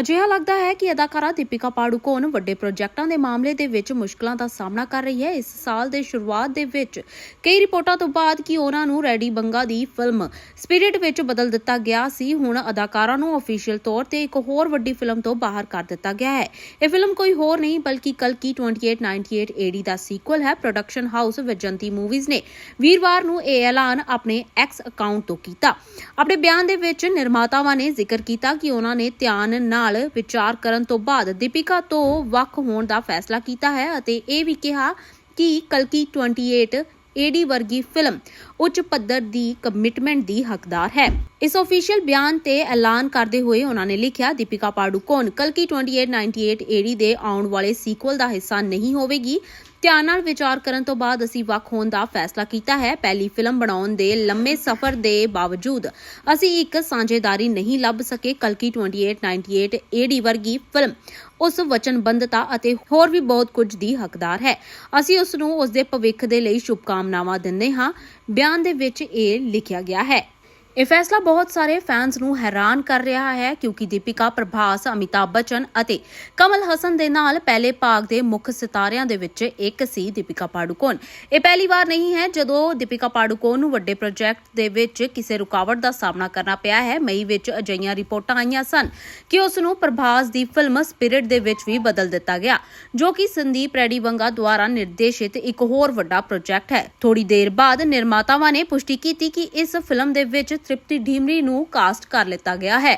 ਅਜਿਹਾ ਲੱਗਦਾ ਹੈ ਕਿ ਅਦਾਕਾਰਾ ਦੀਪਿਕਾ ਪਾਡੂਕੋਨ ਵੱਡੇ ਪ੍ਰੋਜੈਕਟਾਂ ਦੇ ਮਾਮਲੇ ਦੇ ਵਿੱਚ ਮੁਸ਼ਕਲਾਂ ਦਾ ਸਾਹਮਣਾ ਕਰ ਰਹੀ ਹੈ। ਇਸ ਸਾਲ ਦੇ ਸ਼ੁਰੂਆਤ ਦੇ ਵਿੱਚ ਕਈ ਰਿਪੋਰਟਾਂ ਤੋਂ ਬਾਅਦ ਕਿ ਉਹਨਾਂ ਨੂੰ ਰੈਡੀ ਬੰਗਾ ਦੀ ਫਿਲਮ ਸਪਿਰਿਟ ਵਿੱਚ ਬਦਲ ਦਿੱਤਾ ਗਿਆ ਸੀ। ਹੁਣ ਅਦਾਕਾਰਾ ਨੂੰ ਅਫੀਸ਼ੀਅਲ ਤੌਰ ਤੇ ਇੱਕ ਹੋਰ ਵੱਡੀ ਫਿਲਮ ਤੋਂ ਬਾਹਰ ਕਰ ਦਿੱਤਾ ਗਿਆ ਹੈ। ਇਹ ਫਿਲਮ ਕੋਈ ਹੋਰ ਨਹੀਂ, ਬਲਕਿ ਕਲਕੀ 2898 AD ਦਾ ਸੀਕੁਅਲ ਹੈ। ਪ੍ਰੋਡਕਸ਼ਨ ਹਾਊਸ ਵਿਜੰਤੀ ਮੂਵੀਜ਼ ਨੇ ਵੀਰਵਾਰ ਨੂੰ ਇਹ ਐਲਾਨ ਆਪਣੇ ਐਕਸ ਅਕਾਊਂਟ ਤੋਂ ਕੀਤਾ। ਆਪਣੇ ਬਿਆਨ ਦੇ ਵਿੱਚ ਨਿਰਮਾਤਾਵਾਂ ਨੇ ਜ਼ਿਕਰ ਕੀਤਾ ਕਿ ਉਹਨਾਂ ਨੇ ਧਿਆਨ ਨਾਲ ਵਿਚਾਰ ਕਰਨ ਤੋਂ ਬਾਅਦ ਦੀਪਿਕਾ ਤੋਂ ਵੱਖ ਹੋਣ ਦਾ ਫੈਸਲਾ ਕੀਤਾ ਹੈ ਅਤੇ ਇਹ ਵੀ ਕਿਹਾ ਕਿ ਕਲਕੀ 28 ਏਡੀ ਵਰਗੀ ਫਿਲਮ ਉੱਚ ਪੱਧਰ ਦੀ ਕਮਿਟਮੈਂਟ ਦੀ ਹੱਕਦਾਰ ਹੈ। ਇਸ ਅਫੀਸ਼ੀਅਲ ਬਿਆਨ ਤੇ ਐਲਾਨ ਕਰਦੇ ਹੋਏ ਉਹਨਾਂ ਨੇ ਲਿਖਿਆ, ਦੀਪਿਕਾ ਪਾਡੂਕੋਨ ਕਲਕੀ 2898 ਏਡੀ ਦੇ ਆਉਣ ਵਾਲੇ ਸੀਕੁਅਲ ਦਾ ਹਿੱਸਾ ਨਹੀਂ ਹੋਵੇਗੀ ਧਿਆਨ ਨਾਲ ਵਿਚਾਰ ਕਰਨ ਤੋਂ ਬਾਅਦ ਅਸੀਂ ਵੱਖ ਹੋਣ ਦਾ ਫੈਸਲਾ ਕੀਤਾ ਹੈ। ਪਹਿਲੀ ਫਿਲਮ ਬਣਾਉਣ ਦੇ ਲੰਮੇ ਸਫ਼ਰ ਦੇ ਬਾਵਜੂਦ ਅਸੀਂ ਇੱਕ ਸਾਂਝੇਦਾਰੀ ਨਹੀਂ ਲੱਭ ਸਕੇ, ਕਲਕੀ 2898 ਏਡੀ ਵਰਗੀ ਫਿਲਮ। ਉਸ ਵਚਨਬੰਧਤਾ ਅਤੇ ਹੋਰ ਵੀ ਬਹੁਤ ਕੁਝ ਦੀ ਹੱਕਦਾਰ ਹੈ। ਅਸੀਂ ਉਸ ਨੂੰ ਉਸ ਦੇ ਭਵਿੱਖ ਦੇ ਲਈ ਸ਼ੁਭਕਾਮਨਾਵਾਂ ਦਿੰਦੇ ਹਾਂ। ਬਿਆਨ ਦੇ ਵਿੱਚ ਇਹ ਲਿਖਿਆ ਗਿਆ ਹੈ। ਇਹ ਫੈਸਲਾ ਬਹੁਤ ਸਾਰੇ ਫੈਨਸ ਨੂੰ ਹੈਰਾਨ ਕਰ ਰਿਹਾ ਹੈ ਕਿਉਂਕਿ ਦੀਪਿਕਾ, ਪ੍ਰਭਾਸ, ਅਮਿਤਾਭ ਬੱਚਨ ਅਤੇ ਕਮਲ ਹਸਨ ਦੇ ਨਾਲ ਪਹਿਲੇ ਭਾਗ ਦੇ ਮੁੱਖ ਸਿਤਾਰਿਆਂ ਦੇ ਵਿੱਚ ਇੱਕ ਸੀ ਦੀਪਿਕਾ ਪਾਡੂਕੋਨ ਇਹ ਪਹਿਲੀ ਵਾਰ ਨਹੀਂ ਹੈ ਜਦੋਂ ਦੀਪਿਕਾ ਪਾਡੂਕੋਨ ਨੂੰ ਵੱਡੇ ਪ੍ਰੋਜੈਕਟ ਦੇ ਵਿੱਚ ਕਿਸੇ ਰੁਕਾਵਟ ਦਾ ਸਾਹਮਣਾ ਕਰਨਾ ਪਿਆ ਹੈ। ਮਈ ਵਿੱਚ ਅਜਿਹੀਆਂ ਰਿਪੋਰਟਾਂ ਆਈਆਂ ਸਨ ਕਿ ਉਸ ਨੂੰ ਪ੍ਰਭਾਸ ਦੀ ਫਿਲਮ ਸਪਿਰਿਟ ਦੇ ਵਿੱਚ ਵੀ ਬਦਲ ਦਿੱਤਾ ਗਿਆ, ਜੋ ਕਿ ਸੰਦੀਪ ਰੈਡੀ ਬੰਗਾ ਦੁਆਰਾ ਨਿਰਦੇਸ਼ਿਤ ਇੱਕ ਹੋਰ ਵੱਡਾ ਪ੍ਰੋਜੈਕਟ ਹੈ। ਥੋੜੀ ਦੇਰ ਬਾਅਦ ਨਿਰਮਾਤਾਵਾਂ ਨੇ ਪੁਸ਼ਟੀ ਕੀਤੀ ਕਿ ਇਸ ਫਿਲਮ ਦੇ ਵਿੱਚ ਤ੍ਰਿਪਤੀ ਢੀਮਰੀ ਨੂੰ ਕਾਸਟ ਕਰ ਲਿੱਤਾ ਗਿਆ ਹੈ।